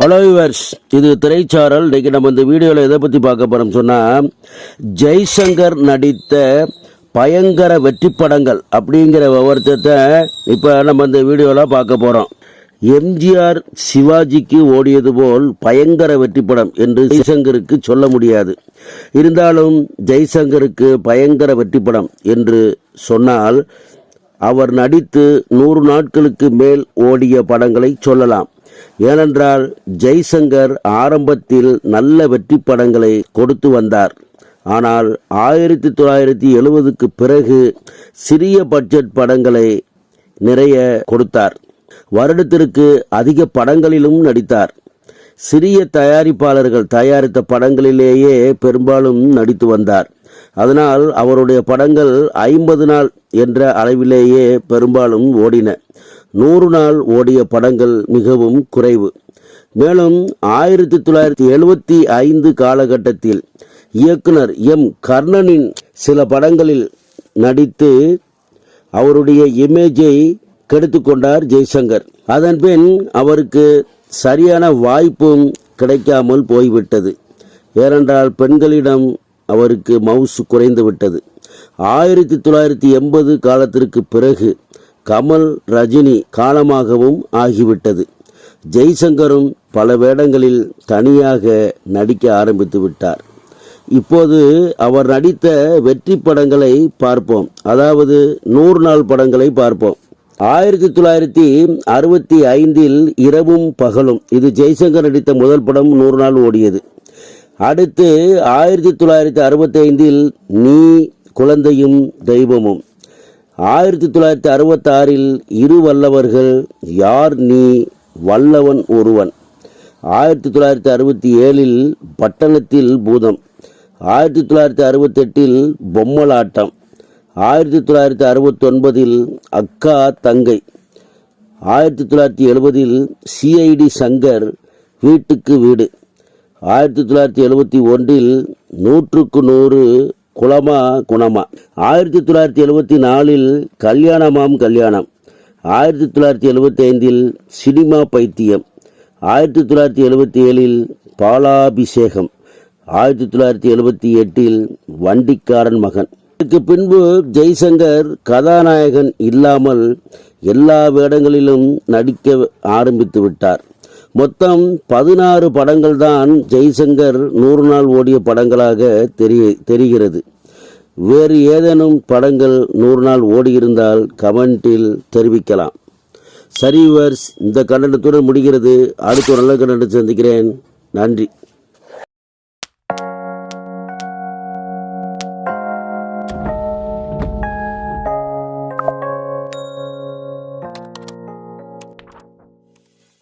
Hello viewers இது திரைச்சாரல். இன்றைக்கி நம்ம இந்த வீடியோவில் எதை பற்றி பார்க்க போகிறோம் சொன்னால் ஜெய்சங்கர் நடித்த பயங்கர வெற்றி படங்கள் அப்படிங்கிற விவரத்தை இப்போ நம்ம இந்த வீடியோவில் பார்க்க போகிறோம் எம்ஜிஆர் சிவாஜிக்கு ஓடியது போல் பயங்கர வெற்றி படம் என்று ஜெய்சங்கருக்கு சொல்ல முடியாது. இருந்தாலும் ஜெய்சங்கருக்கு பயங்கர வெற்றி படம் என்று சொன்னால் அவர் நடித்து நூறு நாட்களுக்கு மேல் ஓடிய படங்களை சொல்லலாம். ஏனென்றால் ஜெய்சங்கர் ஆரம்பத்தில் நல்ல வெற்றி படங்களை கொடுத்து வந்தார். ஆனால் ஆயிரத்தி தொள்ளாயிரத்தி எழுபதுக்கு பிறகு சிறிய பட்ஜெட் படங்களை நிறைய கொடுத்தார். வருடத்திற்கு அதிக படங்களிலும் நடித்தார். சிறிய தயாரிப்பாளர்கள் தயாரித்த படங்களிலேயே பெரும்பாலும் நடித்து வந்தார். அதனால் அவருடைய படங்கள் ஐம்பது நாள் என்ற அளவிலேயே பெரும்பாலும் ஓடின. நூறு நாள் ஓடிய படங்கள் மிகவும் குறைவு. மேலும் ஆயிரத்தி தொள்ளாயிரத்தி எழுபத்தி ஐந்து காலகட்டத்தில் இயக்குனர் எம் கர்ணனின் சில படங்களில் நடித்து அவருடைய இமேஜை கெடுத்துக்கொண்டார் ஜெய்சங்கர். அதன்பின் அவருக்கு சரியான வாய்ப்பும் கிடைக்காமல் போய்விட்டது. ஏனென்றால் பெண்களிடம் அவருக்கு மவுஸ் குறைந்து விட்டது. ஆயிரத்தி தொள்ளாயிரத்தி எண்பது காலத்திற்கு பிறகு கமல் ரஜினி காலமாகவும் ஆகிவிட்டது. ஜெய்சங்கரும் பல வேடங்களில் தனியாக நடிக்க ஆரம்பித்து விட்டார். இப்போது அவர் நடித்த வெற்றி படங்களை பார்ப்போம். அதாவது நூறு நாள் படங்களை பார்ப்போம். ஆயிரத்தி தொள்ளாயிரத்தி அறுபத்தி ஐந்தில் இரவும் பகலும் இது ஜெய்சங்கர் நடித்த முதல் படம் நூறு நாள் ஓடியது. அடுத்து ஆயிரத்தி தொள்ளாயிரத்தி அறுபத்தி ஐந்தில் நீ குழந்தையும் தெய்வமும். ஆயிரத்தி தொள்ளாயிரத்தி அறுபத்தாறில் இரு வல்லவர்கள் யார் நீ? வல்லவன் ஒருவன். ஆயிரத்தி தொள்ளாயிரத்தி அறுபத்தி ஏழில் பட்டணத்தில் பூதம். ஆயிரத்தி தொள்ளாயிரத்தி அறுபத்தெட்டில் பொம்மலாட்டம். ஆயிரத்தி தொள்ளாயிரத்தி அறுபத்தொன்பதில் அக்கா தங்கை. ஆயிரத்தி தொள்ளாயிரத்தி எழுபதில் சிஐடி சங்கர் வீட்டுக்கு வீடு. ஆயிரத்தி தொள்ளாயிரத்தி எழுபத்தி ஒன்றில் நூற்றுக்கு நூறு குலமா குணமா. ஆயிரத்தி தொள்ளாயிரத்தி எழுபத்தி நாலில் கல்யாணமாம் கல்யாணம். ஆயிரத்தி தொள்ளாயிரத்தி எழுபத்தி ஐந்தில் சினிமா பைத்தியம். ஆயிரத்தி தொள்ளாயிரத்தி எழுபத்தி ஏழில் பாலாபிஷேகம். ஆயிரத்தி தொள்ளாயிரத்தி எழுபத்தி எட்டில் வண்டிக்காரன் மகன். இதற்கு பின்பு ஜெய்சங்கர் கதாநாயகன் இல்லாமல் எல்லா வேடங்களிலும் நடிக்க ஆரம்பித்து விட்டார். மொத்தம் பதினாறு படங்கள் தான் ஜெய்சங்கர் நூறு நாள் ஓடிய படங்களாக தெரிய தெரிகிறது. வேறு ஏதேனும் படங்கள் நூறு நாள் ஓடியிருந்தால் கமெண்டில் தெரிவிக்கலாம். சரிவர்ஸ் இந்த கண்டனத்துடன் முடிகிறது. அடுத்த நல்ல கண்டனத்தை சந்திக்கிறேன். நன்றி.